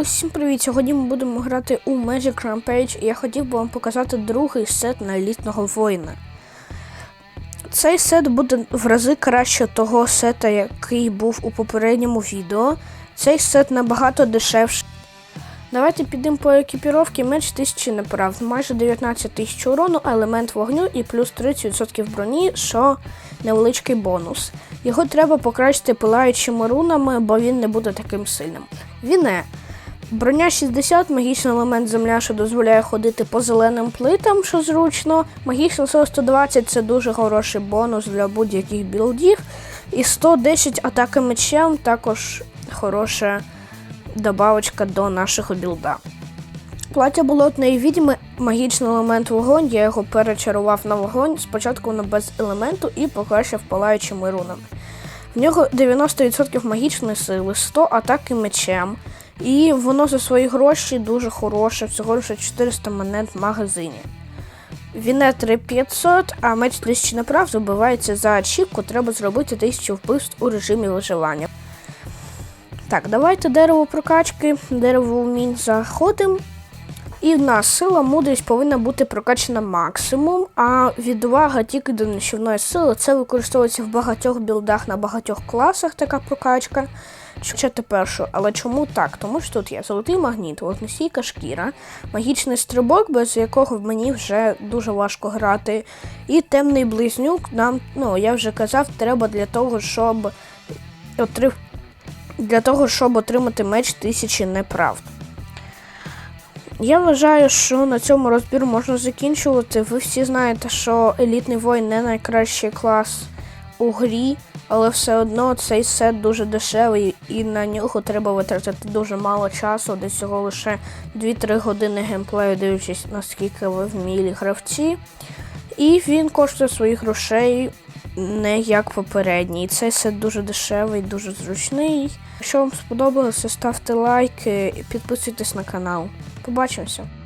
Усім привіт! Сьогодні ми будемо грати у Magic Rampage і я хотів би вам показати другий сет на елітного воїна. Цей сет буде в рази краще того сета, який був у попередньому відео. Цей сет набагато дешевший. Давайте підемо по екіпіровці менш 1000 неправ, майже 19 тисяч урону, елемент вогню і плюс 30% броні, що невеличкий бонус. Його треба покращити пилаючими рунами, бо він не буде таким сильним. Віне. Броня 60, магічний елемент земля, що дозволяє ходити по зеленим плитам, що зручно. Магічна сила 120 це дуже хороший бонус для будь-яких білдів. І 110 атаки мечем також хороша добавочка до нашого білда. Плаття болотної відьми, магічний елемент вогонь, я його перечарував на вогонь. Спочатку воно без елементу і покращив палаючими рунами. В нього 90% магічної сили, 100 атаки мечем. І воно за свої гроші дуже хороше, всього лише 400 монет в магазині. Віне 3500, а меч 1000 направ забивається за ачівку, треба зробити 1000 вбивств у режимі виживання. Так, давайте дерево прокачки, дерево вмінь заходимо. І в нас сила, мудрість повинна бути прокачана максимум, а відвага тільки до нищівної сили. Це використовується в багатьох білдах на багатьох класах така прокачка. Чути першу, але чому так? Тому що тут є золотий магніт, вогнесійка шкіра, магічний стрибок, без якого мені вже дуже важко грати. І темний близнюк нам, ну я вже казав, треба для того, щоб отрив... для того, щоб отримати меч тисячі неправд. Я вважаю, що на цьому розбір можна закінчувати. Ви всі знаєте, що елітний воїн не найкращий клас у грі, але все одно цей сет дуже дешевий і на нього треба витратити дуже мало часу, десь всього лише 2-3 години геймплею, дивлячись, наскільки ви вмілі гравці. І він коштує своїх грошей не як попередній. Цей сет дуже дешевий, дуже зручний. Якщо вам сподобалося, ставте лайки і підписуйтесь на канал. Побачимося!